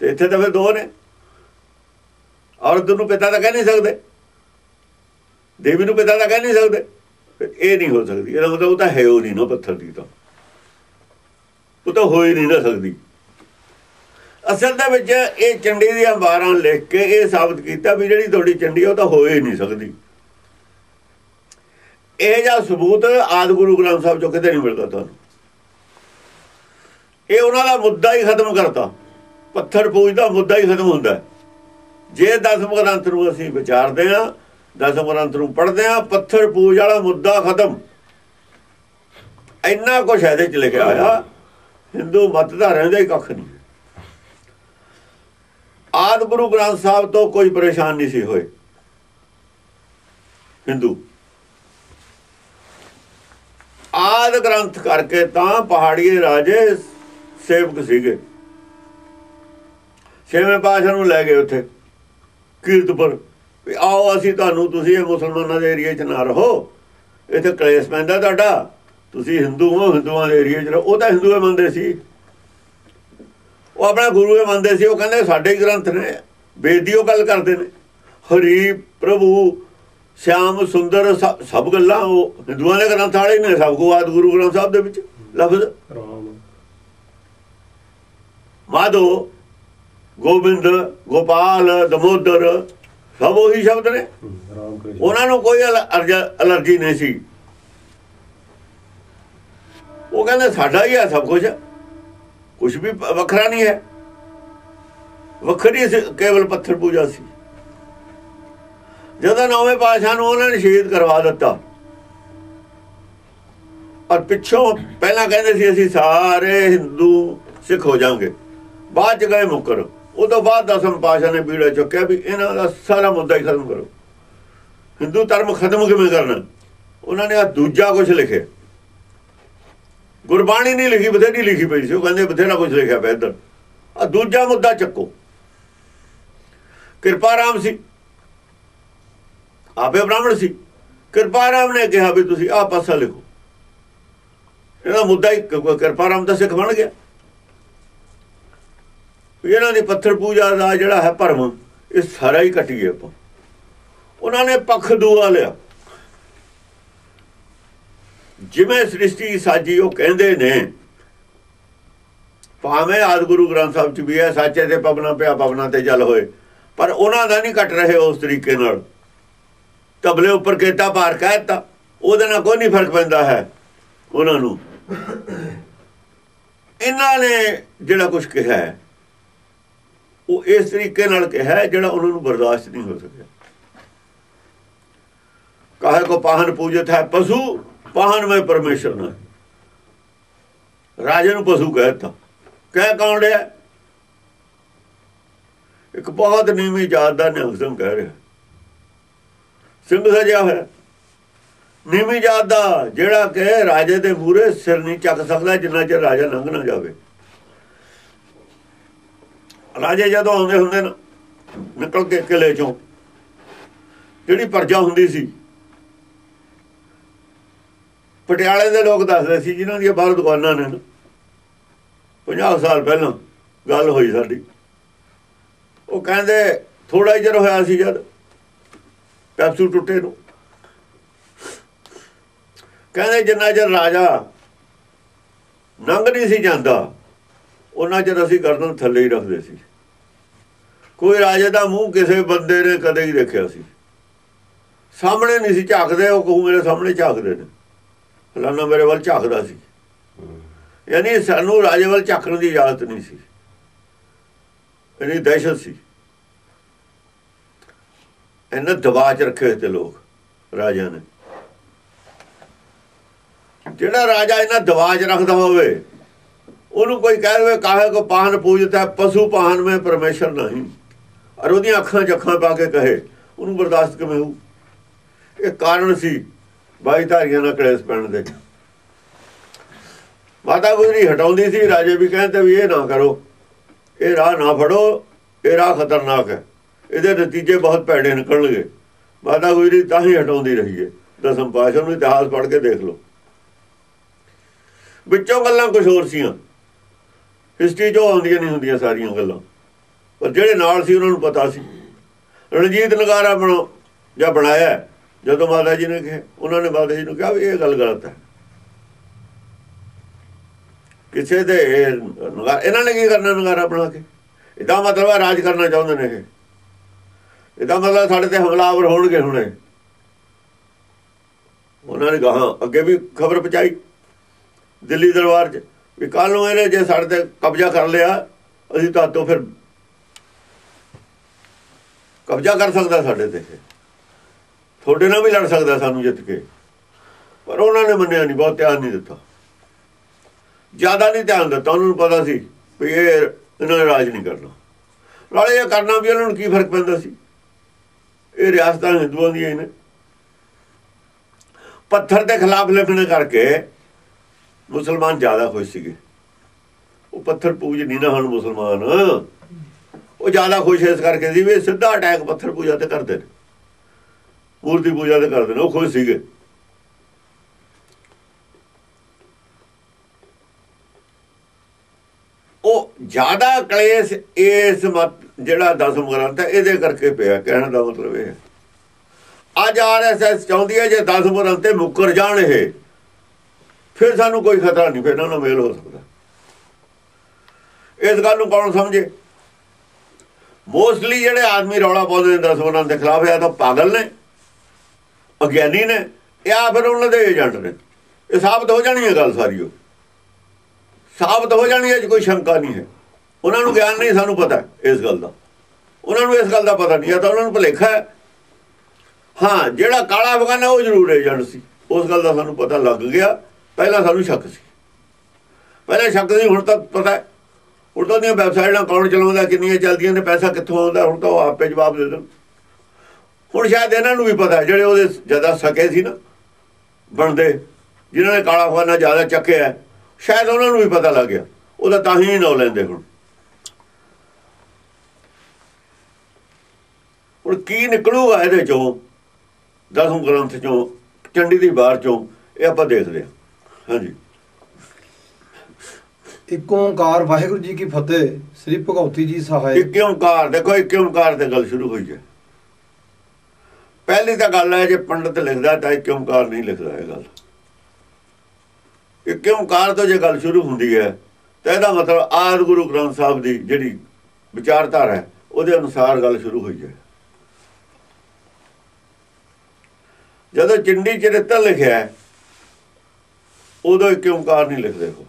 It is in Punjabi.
ਤੇ ਇੱਥੇ ਤਾਂ ਫਿਰ ਦੋ ਨੇ। ਔਰਤ ਨੂੰ ਪਿਤਾ ਤਾਂ ਕਹਿ ਨਹੀਂ ਸਕਦੇ। ਦੇਵੀ ਨੂੰ ਪਿਤਾ ਤਾਂ ਕਹਿ ਨਹੀਂ ਸਕਦੇ। ਇਹ ਨਹੀਂ ਹੋ ਸਕਦੀ। ਇਹਦਾ ਮਤਲਬ ਉਹ ਤਾਂ ਹੈ ਉਹ ਨਹੀਂ ਨਾ ਪੱਥਰ ਦੀ ਤਾਂ। ਉਹ ਤਾਂ ਹੋ ਹੀ ਨਹੀਂ ਨਾ ਸਕਦੀ। ਅਸਲ ਦੇ ਵਿੱਚ ਇਹ ਚੰਡੀ ਦੀਆਂ 12 ਲਿਖ ਕੇ ਇਹ ਸਾਬਤ ਕੀਤਾ ਵੀ ਜਿਹੜੀ ਤੁਹਾਡੀ ਚੰਡੀ ਉਹ ਤਾਂ ਹੋ ਹੀ ਨਹੀਂ ਸਕਦੀ। ਇਹ ਜਾਂ ਸਬੂਤ ਆਦ ਗੁਰੂ ਗ੍ਰੰਥ ਸਾਹਿਬ ਚੋਂ ਕਿਤੇ ਨਹੀਂ ਮਿਲਦਾ ਤੁਹਾਨੂੰ। ਇਹ ਉਹਨਾਂ ਦਾ ਮੁੱਦਾ ਹੀ ਖਤਮ ਕਰਤਾ। ਪੱਥਰ ਪੂਜਦਾ, ਮੁੱਦਾ ਹੀ ਖਤਮ ਹੁੰਦਾ। ਜੇ ਦਸਮ ਗ੍ਰੰਥ ਨੂੰ ਅਸੀਂ ਵਿਚਾਰਦੇ ਹਾਂ ਦਸਮ ਗ੍ਰੰਥ ਨੂੰ ਪੜ੍ਹਦੇ ਹਾਂ, ਪੱਥਰ ਪੂਜ ਵਾਲਾ ਮੁੱਦਾ ਖਤਮ। ਇੰਨਾ ਕੁਝ ਇਹਦੇ ਚ ਲਿਖਿਆ ਹੋਇਆ। ਹਿੰਦੂ ਮਤ ਦਾ ਹੀ ਕੱਖ ਨਹੀਂ। ਆਦ ਗੁਰੂ ਗ੍ਰੰਥ ਸਾਹਿਬ ਤੋਂ ਕੋਈ ਪਰੇਸ਼ਾਨ ਨਹੀਂ ਸੀ ਹੋਏ। ਹਿੰਦੂ। ਆਦ ਗ੍ਰੰਥ ਕਰਕੇ ਤਾਂ ਪਹਾੜੀਏ ਰਾਜੇ ਸੇਵਕ ਸੀਗੇ। ਛੇਵੇਂ ਪਾਸ਼ਾ ਨੂੰ ਲੈ ਗਏ ਉੱਥੇ? ਕੀਰਤਪੁਰ। ਵੀ ਆਓ ਅਸੀਂ ਤੁਹਾਨੂੰ ਤੁਸੀਂ ਇਹ ਮੁਸਲਮਾਨਾਂ ਦੇ ਏਰੀਆ 'ਚ ਨਾ ਰਹੋ। ਇੱਥੇ ਕਲੇਸ਼ ਪੈਂਦਾ ਤੁਹਾਡਾ। ਤੁਸੀਂ ਹਿੰਦੂ ਹੋ ਹਿੰਦੂਆਂ ਦੇ ਏਰੀਆ 'ਚ ਰਹੋ। ਉਹ ਤਾਂ ਹਿੰਦੂਏ ਮੰਨਦੇ ਸੀ। ਉਹ ਆਪਣਾ ਗੁਰੂ ਇਹ ਮੰਨਦੇ ਸੀ। ਉਹ ਕਹਿੰਦੇ ਸਾਡੇ ਗ੍ਰੰਥ ਨੇ। ਬੇਦੀ ਉਹ ਗੱਲ ਕਰਦੇ ਨੇ। ਹਰੀ ਪ੍ਰਭੂ ਸ਼ਾਮ ਸੁੰਦਰ ਸਭ ਗੱਲਾਂ ਉਹ ਹਿੰਦੂਆਂ ਦੇ ਗ੍ਰੰਥ ਵਾਲੇ ਨੇ। ਸਭ ਕੋ ਆਦ ਗੁਰੂ ਗ੍ਰੰਥ ਸਾਹਿਬ ਦੇ ਵਿੱਚ। ਲਫ਼ਜ਼। ਰਾਮ। ਮਾਧੋ ਗੋਬਿੰਦ ਗੋਪਾਲ ਦਮੋਦਰ ਸਭ ਉਹੀ ਸ਼ਬਦ ਨੇ। ਉਹਨਾਂ ਨੂੰ ਕੋਈ ਅਲਰਜੀ ਨਹੀਂ ਸੀ। ਉਹ ਕਹਿੰਦੇ ਸਾਡਾ ਹੀ ਆ ਸਭ ਕੁਝ ਕੁਝ ਵੀ ਵੱਖਰਾ ਨਹੀਂ ਹੈ। ਵੱਖਰੀ ਕੇਵਲ ਪੱਥਰ ਪੂਜਾ ਸੀ। ਜਦੋਂ ਨੌਵੇਂ ਪਾਸ਼ਾ ਨੂੰ ਉਹਨਾਂ ਨੇ ਸ਼ਹੀਦ ਕਰਵਾ ਦਿੱਤਾ ਔਰ ਪਿੱਛੋਂ ਪਹਿਲਾਂ ਕਹਿੰਦੇ ਸੀ ਅਸੀਂ ਸਾਰੇ ਹਿੰਦੂ ਸਿੱਖ ਹੋ ਜਾਾਂਗੇ ਬਾਅਦ ਚ ਗਏ ਮੁਕਰ। ਉਹ ਤੋਂ ਬਾਅਦ ਦਸਮ ਪਾਸ਼ਾ ਨੇ ਬੀੜਾ ਚੁੱਕਿਆ ਵੀ ਇਹਨਾਂ ਦਾ ਸਾਰਾ ਮੁੱਦਾ ਹੀ ਖਤਮ ਕਰੋ। ਹਿੰਦੂ ਧਰਮ ਖਤਮ ਕਿਵੇਂ ਕਰਨਾ? ਉਹਨਾਂ ਨੇ ਆ ਦੂਜਾ ਕੁਝ ਲਿਖਿਆ। ਗੁਰਬਾਣੀ ਨਹੀਂ ਲਿਖੀ, ਬਥੇਰੀ ਲਿਖੀ ਪਈ ਸੀ। ਉਹ ਕਹਿੰਦੇ ਬਥੇਰਾ ਕੁਝ ਲਿਖਿਆ ਪਿਆ ਇੱਧਰ। ਆ ਦੂਜਾ ਮੁੱਦਾ ਚੱਕੋ। ਕਿਰਪਾ ਰਾਮ ਸੀ। ਆਪੇ ਬ੍ਰਾਹਮਣ ਸੀ। ਕਿਰਪਾ ਰਾਮ ਨੇ ਕਿਹਾ ਵੀ ਤੁਸੀਂ ਆ ਪਾਸਾ ਲਿਖੋ। ਇਹਦਾ ਮੁੱਦਾ ਹੀ ਕਿਰਪਾ ਰਾਮ ਦਾ ਸਿੱਖ ਬਣ ਗਿਆ। ਇਹਨਾਂ ਦੀ ਪੱਥਰ ਪੂਜਾ ਦਾ ਜਿਹੜਾ ਹੈ ਭਰਮ, ਇਹ ਸਾਰਾ ਹੀ ਕੱਟੀਏ ਆਪਾਂ। ਉਹਨਾਂ ਨੇ ਪੱਖ ਦੂਆ ਲਿਆ। ਜਿਵੇਂ ਸ੍ਰਿਸ਼ਟੀ ਸਾਜੀ ਉਹ ਕਹਿੰਦੇ ਨੇ, ਭਾਵੇਂ ਆਦ ਗੁਰੂ ਗ੍ਰੰਥ ਸਾਹਿਬ ਚ ਵੀ ਹੈ, ਸੱਚੇ ਤੇ ਪਵਨਾ ਪਿਆ, ਪਵਨਾ ਤੇ ਜਲ ਹੋਏ, ਪਰ ਉਹਨਾਂ ਦਾ ਨਹੀਂ ਕੱਟ ਰਹੇ ਉਸ ਤਰੀਕੇ ਨਾਲ। ਤਬਲੇ ਉੱਪਰ ਕੇਤਾ ਭਾਰ ਕਹਿਤਾ ਉਹਦੇ ਨਾਲ ਕੋਈ ਨਹੀਂ ਫ਼ਰਕ ਪੈਂਦਾ ਹੈ, ਉਹਨਾਂ ਨੂੰ। ਇਹਨਾਂ ਨੇ ਜਿਹੜਾ ਕੁਝ ਕਿਹਾ ਹੈ ਉਹ ਇਸ ਤਰੀਕੇ ਨਾਲ ਕਿਹਾ ਜਿਹੜਾ ਉਹਨਾਂ ਨੂੰ ਬਰਦਾਸ਼ਤ ਨਹੀਂ ਹੋ ਸਕਿਆ। ਕਾਹੇ ਕੋ ਪਾਹਨ ਪੂਜਤ ਹੈ ਪਸ਼ੂ, ਪਾਹਨ ਮੈਂ ਪਰਮੇਸ਼ਰ ਨਾ। ਰਾਜੇ ਨੂੰ ਪਸ਼ੂ ਕਹਿਤਾ ਕਹਿ ਕੌਣ ਰਿਹਾ? ਇੱਕ ਬਹੁਤ ਨੀਵੀਂ ਜਾਤ ਦਾ ਨਿਹੰਗ ਕਹਿ ਰਿਹਾ। ਸਿੰਘ ਸਜਿਆ ਹੋਇਆ। ਨੀਵੀਂ ਜਾਤ ਦਾ ਜਿਹੜਾ ਕਿ ਰਾਜੇ ਦੇ ਮੂਰੇ ਸਿਰ ਨਹੀਂ ਚੱਕ ਸਕਦਾ ਜਿੰਨਾ ਚਿਰ ਰਾਜਾ ਲੰਘ ਨਾ ਜਾਵੇ। ਰਾਜੇ ਜਦੋਂ ਆਉਂਦੇ ਹੁੰਦੇ ਨਾ, ਨਿਕਲ ਕੇ ਕਿਲੇ ਚੋਂ, ਜਿਹੜੀ ਪਰਜਾ ਹੁੰਦੀ ਸੀ, ਪਟਿਆਲੇ ਦੇ ਲੋਕ ਦੱਸਦੇ ਸੀ, ਜਿਨ੍ਹਾਂ ਦੀਆਂ ਬਾਹਰ ਦੁਕਾਨਾਂ ਨੇ 50 ਸਾਲ ਪਹਿਲਾਂ ਗੱਲ ਹੋਈ ਸਾਡੀ। ਉਹ ਕਹਿੰਦੇ ਥੋੜਾ ਜਿਹਾ ਹੋਇਆ ਸੀ ਜਦ, ਪੈਪਸੂ ਟੁੱਟੇ ਨੂੰ। ਕਹਿੰਦੇ, ਜਿੰਨਾ ਚਿਰ ਰਾਜਾ ਨੰਗ ਨਹੀਂ ਸੀ ਜਾਂਦਾ ਉਹਨਾਂ ਚਿਰ ਅਸੀਂ ਗਰਦਨ ਥੱਲੇ ਹੀ ਰੱਖਦੇ ਸੀ। ਕੋਈ ਰਾਜੇ ਦਾ ਮੂੰਹ ਕਿਸੇ ਬੰਦੇ ਨੇ ਕਦੇ ਹੀ ਦੇਖਿਆ ਸੀ। ਸਾਹਮਣੇ ਨਹੀਂ ਸੀ ਝਾਕਦੇ, ਉਹ ਕਹੂ ਮੇਰੇ ਸਾਹਮਣੇ ਝਾਕਦੇ ਨੇ। ਫਲਾਣਾ ਮੇਰੇ ਵੱਲ ਝਾਕਦਾ ਸੀ। ਯਾਨੀ ਸਾਨੂੰ ਰਾਜੇ ਵੱਲ ਝਾਕਣ ਦੀ ਇਜਾਜ਼ਤ ਨਹੀਂ ਸੀ। ਇਹਨੀ ਦਹਿਸ਼ਤ ਸੀ। ਇਹਨਾਂ ਦਬਾਅ ਚ ਰੱਖੇ ਤੇ ਲੋਕ, ਰਾਜਿਆਂ ਨੇ। ਜਿਹੜਾ ਰਾਜਾ ਇਹਨਾਂ ਦਬਾਅ ਚ ਰੱਖਦਾ ਹੋਵੇ ਉਹਨੂੰ ਕੋਈ ਕਹਿ ਦੇਵੇ, ਕਾਹੇ ਕੋ ਪਾਹਨ ਪੂਜਦਾ, ਪਸ਼ੂ ਪਾਹਨ ਮੈਂ ਪਰਮੇਸ਼ਰ ਨਹੀਂ। ਔਰ ਉਹਦੀਆਂ ਅੱਖਾਂ ਜੱਖਾਂ ਪਾ ਕੇ ਕਹੇ, ਉਹਨੂੰ ਬਰਦਾਸ਼ਤ ਕਿਵੇਂ ਹੋਊ? ਇਹ ਕਾਰਨ ਸੀ ਬਾਈ ਧਾਰੀਆਂ ਨਾਲ ਕਲੇਸ਼ ਪੈਣ ਦੇ। ਮਾਤਾ ਗੁਜਰੀ ਹਟਾਉਂਦੀ ਸੀ, ਰਾਜੇ ਵੀ ਕਹਿੰਦੇ ਵੀ ਇਹ ਨਾ ਕਰੋ, ਇਹ ਰਾਹ ਨਾ ਫੜੋ, ਇਹ ਰਾਹ ਖਤਰਨਾਕ ਹੈ। ਇਹਦੇ ਨਤੀਜੇ ਬਹੁਤ ਭੈੜੇ ਨਿਕਲਣਗੇ। ਮਾਤਾ ਗੁਜਰੀ ਤਾਂ ਹੀ ਹਟਾਉਂਦੀ ਰਹੀ ਹੈ। ਦਸਮ ਪਾਸ਼ਾ ਨੂੰ ਇਤਿਹਾਸ ਪੜ੍ਹ ਕੇ ਦੇਖ ਲਓ। ਵਿੱਚੋਂ ਗੱਲਾਂ ਕੁਝ ਹੋਰ ਸੀਆਂ। ਹਿਸਟਰੀ ਜੋ ਆਉਂਦੀਆਂ ਨਹੀਂ ਹੁੰਦੀਆਂ ਸਾਰੀਆਂ ਗੱਲਾਂ। ਪਰ ਜਿਹੜੇ ਨਾਲ ਸੀ, ਉਹਨਾਂ ਨੂੰ ਪਤਾ ਸੀ। ਰਣਜੀਤ ਨਗਾਰਾ ਬਣੋ ਜਾਂ ਬਣਾਇਆ, ਜਦੋਂ ਮਾਤਾ ਜੀ ਨੇ ਕਿਹਾ, ਉਹਨਾਂ ਨੇ ਮਾਤਾ ਜੀ ਨੂੰ ਕਿਹਾ ਵੀ ਇਹ ਗੱਲ ਗਲਤ ਹੈ। ਕਿਸੇ ਦੇ ਇਹਨਾਂ ਨੇ ਕੀ ਕਰਨਾ ਨਗਾਰਾ ਬਣਾ ਕੇ? ਇਹਦਾ ਮਤਲਬ ਹੈ ਰਾਜ ਕਰਨਾ ਚਾਹੁੰਦੇ ਨੇ ਇਹ। ਇਹਦਾ ਮਤਲਬ ਸਾਡੇ ਤੇ ਹਮਲਾਵਰ ਹੋਣਗੇ ਹੁਣੇ। ਉਹਨਾਂ ਨੇ ਕਹਾ ਅੱਗੇ ਵੀ ਖਬਰ ਪਹੁੰਚਾਈ, ਦਿੱਲੀ ਦਰਬਾਰ 'ਚ। ਵੀ ਕੱਲ ਨੂੰ ਇਹਨੇ ਜੇ ਸਾਡੇ ਤੇ ਕਬਜ਼ਾ ਕਰ ਲਿਆ, ਅਸੀਂ ਤਾਂ ਤੋਂ ਫਿਰ ਕਬਜ਼ਾ ਕਰ ਸਕਦਾ ਸਾਡੇ ਤੇ ਤੁਹਾਡੇ ਨਾਲ ਵੀ ਲੜ ਸਕਦਾ ਸਾਨੂੰ ਜਿੱਤ ਕੇ। ਪਰ ਉਹਨਾਂ ਨੇ ਮੰਨਿਆ ਨਹੀਂ, ਬਹੁਤ ਧਿਆਨ ਨਹੀਂ ਦਿੱਤਾ। ਜ਼ਿਆਦਾ ਨਹੀਂ ਧਿਆਨ ਦਿੱਤਾ, ਉਹਨਾਂ ਨੂੰ ਪਤਾ ਸੀ ਵੀ ਇਹ ਇਹਨਾਂ ਨੇ ਰਾਜ ਨਹੀਂ ਕਰਨਾ। ਨਾਲੇ ਇਹ ਕਰਨਾ ਵੀ ਉਹਨਾਂ ਨੂੰ ਕੀ ਫ਼ਰਕ ਪੈਂਦਾ ਸੀ? ਇਹ ਰਿਆਸਤਾਂ ਹਿੰਦੂਆਂ ਦੀਆਂ ਹੀ ਨੇ। ਪੱਥਰ ਦੇ ਖਿਲਾਫ ਲਿਖਣ ਕਰਕੇ ਮੁਸਲਮਾਨ ਜ਼ਿਆਦਾ ਖੁਸ਼ ਸੀਗੇ। ਉਹ ਪੱਥਰ ਪੂਜ ਨਹੀਂ ਨਾ ਹਨ ਮੁਸਲਮਾਨ। ਉਹ ਜ਼ਿਆਦਾ ਖੁਸ਼ ਇਸ ਕਰਕੇ ਸੀ ਵੀ ਸਿੱਧਾ ਅਟੈਕ ਪੱਥਰ ਪੂਜਾ ਤੇ ਕਰਦੇ ਨੇ। ਮੂਰਤੀ ਪੂਜਾ ਤੇ ਕਰਦੇ ਨੇ, ਉਹ ਖੁਸ਼ ਸੀਗੇ। ਉਹ ਜ਼ਿਆਦਾ ਕਲੇਸ਼ ਇਸ ਜਿਹੜਾ ਦਸਮ ਗ੍ਰੰਥ ਹੈ, ਇਹਦੇ ਕਰਕੇ ਪਿਆ। ਕਹਿਣ ਦਾ ਮਤਲਬ ਇਹ ਹੈ। ਅੱਜ ਆਰਐਸਐਸ ਚਾਹੁੰਦੀ ਹੈ ਜੇ ਦਸਮ ਗ੍ਰੰਥ ਤੇ ਮੁੱਕਰ ਜਾਣ ਇਹ। ਫਿਰ ਸਾਨੂੰ ਕੋਈ ਖਤਰਾ ਨਹੀਂ, ਫਿਰ ਇਹਨਾਂ ਨਾਲ ਮੇਲ ਹੋ ਸਕਦਾ। ਇਸ ਗੱਲ ਨੂੰ ਕੌਣ ਸਮਝੇ? ਮੋਸਟਲੀ ਜਿਹੜੇ ਆਦਮੀ ਰੌਲਾ ਪਾਉਂਦੇ ਨੇ 10 ਗ੍ਰੰਥ ਦੇ ਖਿਲਾਫ, ਇਹ ਤਾਂ ਪਾਗਲ ਨੇ, ਅਗਿਆਨੀ ਨੇ ਜਾਂ ਫਿਰ ਉਹਨਾਂ ਦੇ ਏਜੰਟ ਨੇ। ਇਹ ਸਾਬਤ ਹੋ ਜਾਣੀ ਹੈ ਗੱਲ ਸਾਰੀ ਉਹ। ਸਾਬਤ ਹੋ ਜਾਣੀ ਹੈ ਕੋਈ ਸ਼ੰਕਾ ਨਹੀਂ ਹੈ। ਉਹਨਾਂ ਨੂੰ ਗਿਆਨ ਨਹੀਂ, ਸਾਨੂੰ ਪਤਾ ਇਸ ਗੱਲ ਦਾ। ਉਹਨਾਂ ਨੂੰ ਇਸ ਗੱਲ ਦਾ ਪਤਾ ਨਹੀਂ ਆ ਤਾਂ ਉਹਨਾਂ ਨੂੰ ਭੁਲੇਖਾ ਹੈ। ਹਾਂ, ਜਿਹੜਾ ਕਾਲਾ ਬਗਾਨਾ ਉਹ ਜ਼ਰੂਰ ਏਜੰਟ ਸੀ। ਉਸ ਗੱਲ ਦਾ ਸਾਨੂੰ ਪਤਾ ਲੱਗ ਗਿਆ। ਪਹਿਲਾਂ ਸਾਨੂੰ ਸ਼ੱਕ ਸੀ। ਪਹਿਲਾਂ ਸ਼ੱਕ ਨਹੀਂ ਹੁਣ ਤਾਂ ਪਤਾ ਹੁਣ ਤਾਂ ਦੀਆਂ ਵੈਬਸਾਈਟਾਂ ਕੌਣ ਚਲਾਉਂਦਾ, ਕਿੰਨੀਆਂ ਚੱਲਦੀਆਂ ਨੇ, ਪੈਸਾ ਕਿੱਥੋਂ ਆਉਂਦਾ, ਹੁਣ ਤਾਂ ਉਹ ਆਪੇ ਜਵਾਬ ਦੇ ਦੇਣ। ਹੁਣ ਸ਼ਾਇਦ ਇਹਨਾਂ ਨੂੰ ਵੀ ਪਤਾ ਜਿਹੜੇ ਉਹਦੇ ਜ਼ਿਆਦਾ ਸਕੇ ਸੀ ਨਾ, ਬਣਦੇ, ਜਿਨ੍ਹਾਂ ਨੇ ਕਾਲਾ ਖਾਨਾ ਜ਼ਿਆਦਾ ਚੱਕਿਆ ਸ਼ਾਇਦ ਉਹਨਾਂ ਨੂੰ ਵੀ ਪਤਾ ਲੱਗ ਗਿਆ। ਉਹਦਾ ਤਾਂ ਹੀ ਨਾ ਲੈਂਦੇ ਹੁਣ। ਹੁਣ ਕੀ ਨਿਕਲੂਗਾ ਇਹਦੇ ਚੋਂ, ਦਸਮ ਗ੍ਰੰਥ ਚੋਂ ਚੰਡੀ ਦੀ ਬਾਰ ਚੋਂ, ਇਹ ਆਪਾਂ ਦੇਖਦੇ ਹਾਂ। ਹਾਂਜੀ। ਇੱਕ ਓੰਕਾਰ ਵਾਹਿਗੁਰੂ ਜੀ ਕੀ ਫਤਿਹ ਸ੍ਰੀ ਭਗਉਤੀ ਜੀ ਸਹਾਇ ਇੱਕ ਓੰਕਾਰ ਦੇਖੋ ਇੱਕ ਓੰਕਾਰ ਤੇ ਗੱਲ ਸ਼ੁਰੂ ਹੋਈ ਹੈ। ਪਹਿਲੀ ਤਾਂ ਗੱਲ ਹੈ ਜੇ ਪੰਡਤ ਲਿਖਦਾ ਤਾਂ ਇੱਕ ਓੰਕਾਰ ਨਹੀਂ ਲਿਖਦਾ ਇਹ ਗੱਲ। ਇੱਕ ਓੰਕਾਰ ਤੋਂ ਜੇ ਗੱਲ ਸ਼ੁਰੂ ਹੁੰਦੀ ਹੈ ਤਾਂ ਇਹਦਾ ਮਤਲਬ ਆਦ ਗੁਰੂ ਗ੍ਰੰਥ ਸਾਹਿਬ ਦੀ ਜਿਹੜੀ ਵਿਚਾਰਧਾਰਾ ਹੈ ਉਹਦੇ ਅਨੁਸਾਰ ਗੱਲ ਸ਼ੁਰੂ ਹੋਈ ਹੈ। ਜਦੋਂ ਚਿੰਡੀ ਚਰਿੱਤਰ ਲਿਖਿਆ ਉਹਦਾ ਇੱਕ ਓੰਕਾਰ ਨਹੀਂ ਲਿਖਦੇ ਹੋ